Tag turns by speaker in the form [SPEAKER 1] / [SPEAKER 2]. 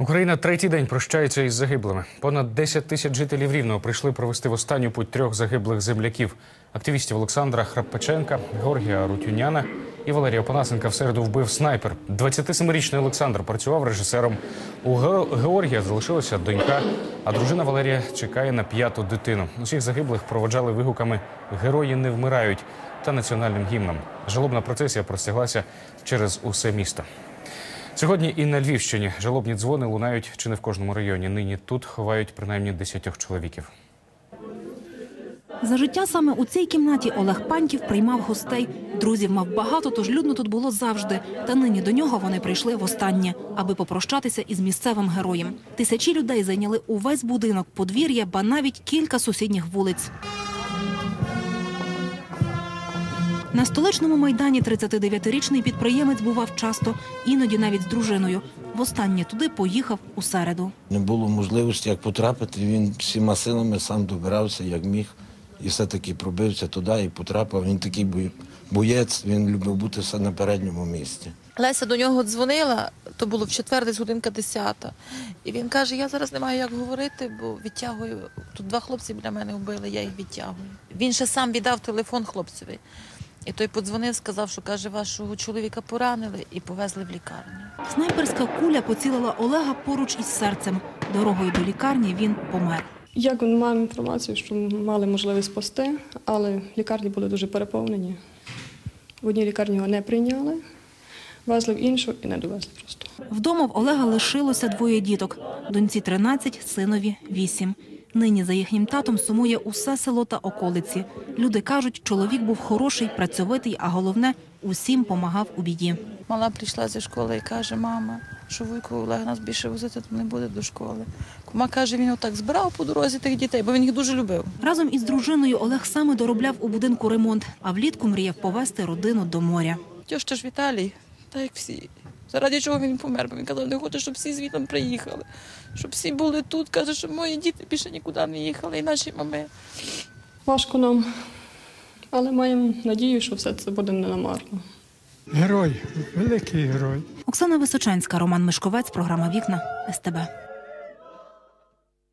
[SPEAKER 1] Україна третій день прощається із загиблими. Понад 10 тисяч жителів Рівного прийшли провести в останню путь трьох загиблих земляків: активістів Олександра Храппаченка, Георгія Рутюняна і Валерія Панасенка в середу вбив снайпер. 27-річний Олександр працював режисером. У Георгія залишилася донька, а дружина Валерія чекає на п'яту дитину. Усіх загиблих проводжали вигуками Герої не вмирають та національним гімном. Жалобна процесія простяглася через усе місто. Сьогодні і на Львівщині жалобні дзвони лунають чи не в кожному районі. Нині тут ховають принаймні десятьох чоловіків.
[SPEAKER 2] За життя саме у цій кімнаті Олег Паньків приймав гостей. Друзів мав багато, тож людно тут було завжди. Та нині до нього вони прийшли востаннє, аби попрощатися із місцевим героєм. Тисячі людей зайняли увесь будинок, подвір'я, ба навіть кілька сусідніх вулиць. На столичному майдані 39-річний підприємець бував часто, іноді навіть з дружиною. Востаннє туди поїхав у середу.
[SPEAKER 3] Не було можливості як потрапити. Він всіма силами сам добирався, як міг. І все-таки пробився туди і потрапив. Він такий боєць, він любив бути все на передньому місці.
[SPEAKER 4] Леся до нього дзвонила, то було в четвер, десь годинка десята. І він каже: я зараз не маю як говорити, бо відтягую. Тут два хлопці біля мене вбили, я їх відтягую. Він ще сам віддав телефон хлопцеві. І той подзвонив, сказав, що каже, вашого чоловіка поранили і повезли в лікарню.
[SPEAKER 2] Снайперська куля поцілила Олега поруч із серцем. Дорогою до лікарні він помер.
[SPEAKER 5] Як він мав інформацію, що мали можливість спасти, але лікарні були дуже переповнені. В одній лікарні його не прийняли, везли в іншу і не довезли просто.
[SPEAKER 2] Вдома в Олега лишилося двоє діток. Доньці 13, синові 8. Нині за їхнім татом сумує усе село та околиці. Люди кажуть, чоловік був хороший, працьовитий, а головне – усім помагав у біді.
[SPEAKER 4] Мала прийшла зі школи і каже, мама, що вуйко Олег нас більше возити не буде до школи. Кума каже, він отак збирав по дорозі тих дітей, бо він їх дуже любив.
[SPEAKER 2] Разом із дружиною Олег саме доробляв у будинку ремонт, а влітку мріяв повезти родину до моря.
[SPEAKER 4] Тьоща ж Віталій, так як всі. Заради чого він помер? Бо він казав, не хоче, щоб всі звітом приїхали, щоб всі були тут. Каже, щоб мої діти більше нікуди не їхали, і наші мами.
[SPEAKER 5] Важко нам, але маємо надію, що все це буде ненамарно.
[SPEAKER 6] Герой, великий герой.
[SPEAKER 2] Оксана Височанська, Роман Мишковець, програма «Вікна», СТБ.